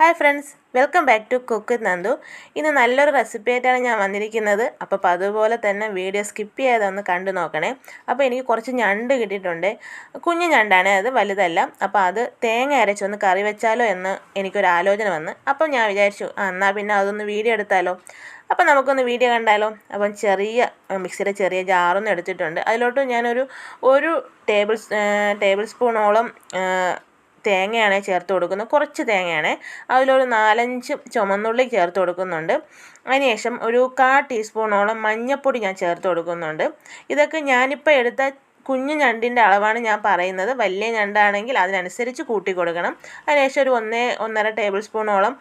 Hi friends welcome back to cook Nandu. ഇന്ന് നല്ലൊരു recipe ആയിട്ടാണ് ഞാൻ വന്നിരിക്കുന്നത്. അപ്പോൾ അതുപോലെ തന്നെ വീഡിയോ സ്കിപ്പ് ചെയ്യാതെ ഒന്ന് കണ്ടു നോക്കണേ. അപ്പോൾ എനിക്ക് കുറച്ച് ഞണ്ട് കിട്ടിയിട്ടുണ്ട്. കുഞ്ഞു ഞണ്ടാണ് അത് വലുതല്ല. അപ്പോൾ അത് തേങ്ങ അരച്ചൊന്ന് കറി വെച്ചാലോ എന്ന് എനിക്കൊരു ആലോചന വന്ന്. അപ്പോൾ ഞാൻ വിചാരിച്ചു ആ എന്നാൽ പിന്നെ അതൊന്ന് വീഡിയോ എടുത്താലോ? അപ്പം നമുക്കൊന്ന് വീഡിയോ കണ്ടാലോ? അപ്പം ചെറിയ മിക്സിയുടെ ചെറിയ ജാറൊന്നും എടുത്തിട്ടുണ്ട്. അതിലോട്ട് ഞാനൊരു ഒരു ടേബിൾ ടേബിൾ സ്പൂണോളം തേങ്ങയാണ് ചേർത്ത് കൊടുക്കുന്നത്. കുറച്ച് തേങ്ങയാണ്. അതിലൊരു നാലഞ്ച് ചുമന്നുള്ളി ചേർത്ത് കൊടുക്കുന്നുണ്ട്. അതിനുശേഷം ഒരു കാ ടീസ്പൂണോളം മഞ്ഞൾപ്പൊടി ഞാൻ ചേർത്ത് കൊടുക്കുന്നുണ്ട്. ഇതൊക്കെ ഞാനിപ്പോൾ എടുത്ത കുഞ്ഞു ഞണ്ടിന്റെ അളവാണ് ഞാൻ പറയുന്നത്. വലിയ ഞണ്ടാണെങ്കിൽ അതിനനുസരിച്ച് കൂട്ടി കൊടുക്കണം. അതിനുശേഷം ഒരു ഒന്നേ ഒന്നര ടേബിൾ സ്പൂണോളം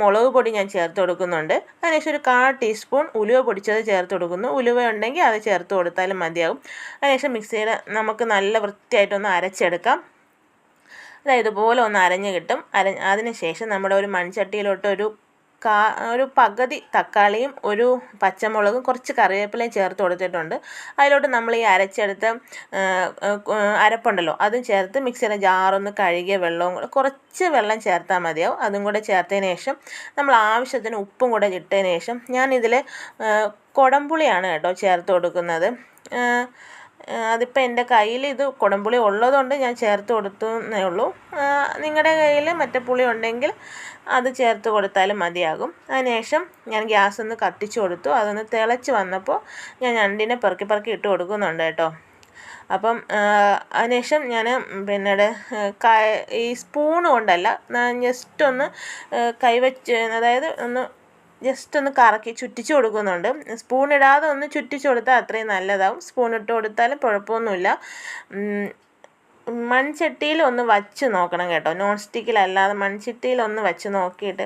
മുളക് പൊടി ഞാൻ ചേർത്ത് കൊടുക്കുന്നുണ്ട്. അതിനുശേഷം ഒരു കാ ടീസ്പൂൺ ഉലുവ പൊടിച്ചത് ചേർത്ത് കൊടുക്കുന്നു. ഉലുവ ഉണ്ടെങ്കിൽ അത് ചേർത്ത് കൊടുത്താലും മതിയാകും. അതിനുശേഷം മിക്സിയിൽ നമുക്ക് നല്ല വൃത്തിയായിട്ടൊന്ന് അരച്ചെടുക്കാം. അതായത് ഇതുപോലെ ഒന്ന് അരഞ്ഞ് കിട്ടും. അര അതിന് ശേഷം നമ്മുടെ ഒരു മൺചട്ടിയിലോട്ട് ഒരു കാ ഒരു പകുതി തക്കാളിയും ഒരു പച്ചമുളകും കുറച്ച് കറിവേപ്പിലയും ചേർത്ത് കൊടുത്തിട്ടുണ്ട്. അതിലോട്ട് നമ്മൾ ഈ അരച്ചെടുത്ത അരപ്പുണ്ടല്ലോ അതും ചേർത്ത് മിക്സിയുടെ ജാറൊന്ന് കഴുകിയ വെള്ളവും കുറച്ച് വെള്ളം ചേർത്താൽ മതിയാവും. അതും കൂടെ ചേർത്തതിന് ശേഷം നമ്മൾ ആവശ്യത്തിന് ഉപ്പും കൂടെ ഇട്ടതിന് ശേഷം ഞാനിതിൽ കുടംപുളിയാണ് കേട്ടോ ചേർത്ത് കൊടുക്കുന്നത്. അതിപ്പോൾ എന്റെ കയ്യിൽ ഇത് കുടംപുളി ഉള്ളതുകൊണ്ട് ഞാൻ ചേർത്ത് കൊടുത്തു എന്നേ ഉള്ളൂ നിങ്ങളുടെ കയ്യിൽ മറ്റേ പുളി ഉണ്ടെങ്കിൽ അത് ചേർത്ത് കൊടുത്താലും മതിയാകും. അതിനുശേഷം ഞാൻ ഗ്യാസ് ഒന്ന് കത്തിച്ച് കൊടുത്തു. അതൊന്ന് തിളച്ച് വന്നപ്പോൾ ഞാൻ ഞണ്ടിനെ പെറുക്കി പെറുക്കി ഇട്ട് കൊടുക്കുന്നുണ്ട് കേട്ടോ. അപ്പം അതിനുശേഷം ഞാൻ പിന്നീട് ഈ സ്പൂൺ കൊണ്ടല്ല ഞാൻ ജസ്റ്റ് ഒന്ന് കൈവച്ച് അതായത് ഒന്ന് ജസ്റ്റ് ഒന്ന് കറക്കി ചുറ്റിച്ചു കൊടുക്കുന്നുണ്ട്. സ്പൂൺ ഇടാതെ ഒന്ന് ചുറ്റിച്ചു കൊടുത്താൽ അത്രയും നല്ലതാവും. സ്പൂൺ ഇട്ട് കൊടുത്താലും കുഴപ്പമൊന്നുമില്ല. മൺചട്ടിയിൽ ഒന്ന് വച്ച് നോക്കണം കേട്ടോ. നോൺ സ്റ്റിക്കിലല്ലാതെ മൺചട്ടിയിൽ ഒന്ന് വച്ച് നോക്കിയിട്ട്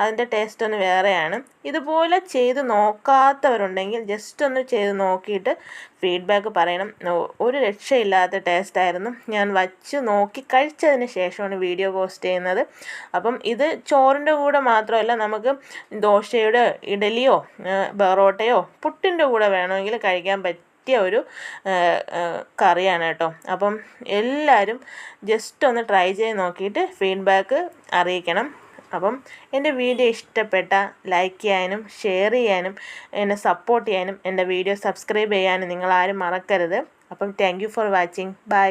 അതിന്റെ ടേസ്റ്റ് ഒന്ന് വേറെയാണ്. ഇതുപോലെ ചെയ്ത് നോക്കാത്തവരുണ്ടെങ്കിൽ ജസ്റ്റ് ഒന്ന് ചെയ്ത് നോക്കിയിട്ട് ഫീഡ്ബാക്ക് പറയണം. ഒരു രക്ഷയില്ലാത്ത ടേസ്റ്റായിരുന്നു ഞാൻ വച്ച് നോക്കി കഴിച്ചതിന് ശേഷമാണ് വീഡിയോ പോസ്റ്റ് ചെയ്യുന്നത്. അപ്പം ഇത് ചോറിന്റെ കൂടെ മാത്രമല്ല നമുക്ക് ദോശയുടെ ഇഡലിയോ ബറോട്ടയോ പുട്ടിന്റെ കൂടെ വേണമെങ്കിൽ കഴിക്കാൻ പറ്റും പറ്റിയ ഒരു കറിയാണ് കേട്ടോ. അപ്പം എല്ലാവരും ജസ്റ്റ് ഒന്ന് ട്രൈ ചെയ്ത് നോക്കിയിട്ട് ഫീഡ്ബാക്ക് അറിയിക്കണം. അപ്പം എന്റെ വീഡിയോ ഇഷ്ടപ്പെട്ട ലൈക്ക് ചെയ്യാനും ഷെയർ ചെയ്യാനും എന്നെ സപ്പോർട്ട് ചെയ്യാനും എന്റെ വീഡിയോ സബ്സ്ക്രൈബ് ചെയ്യാനും നിങ്ങളാരും മറക്കരുത്. അപ്പം താങ്ക് ഫോർ വാച്ചിങ് ബൈ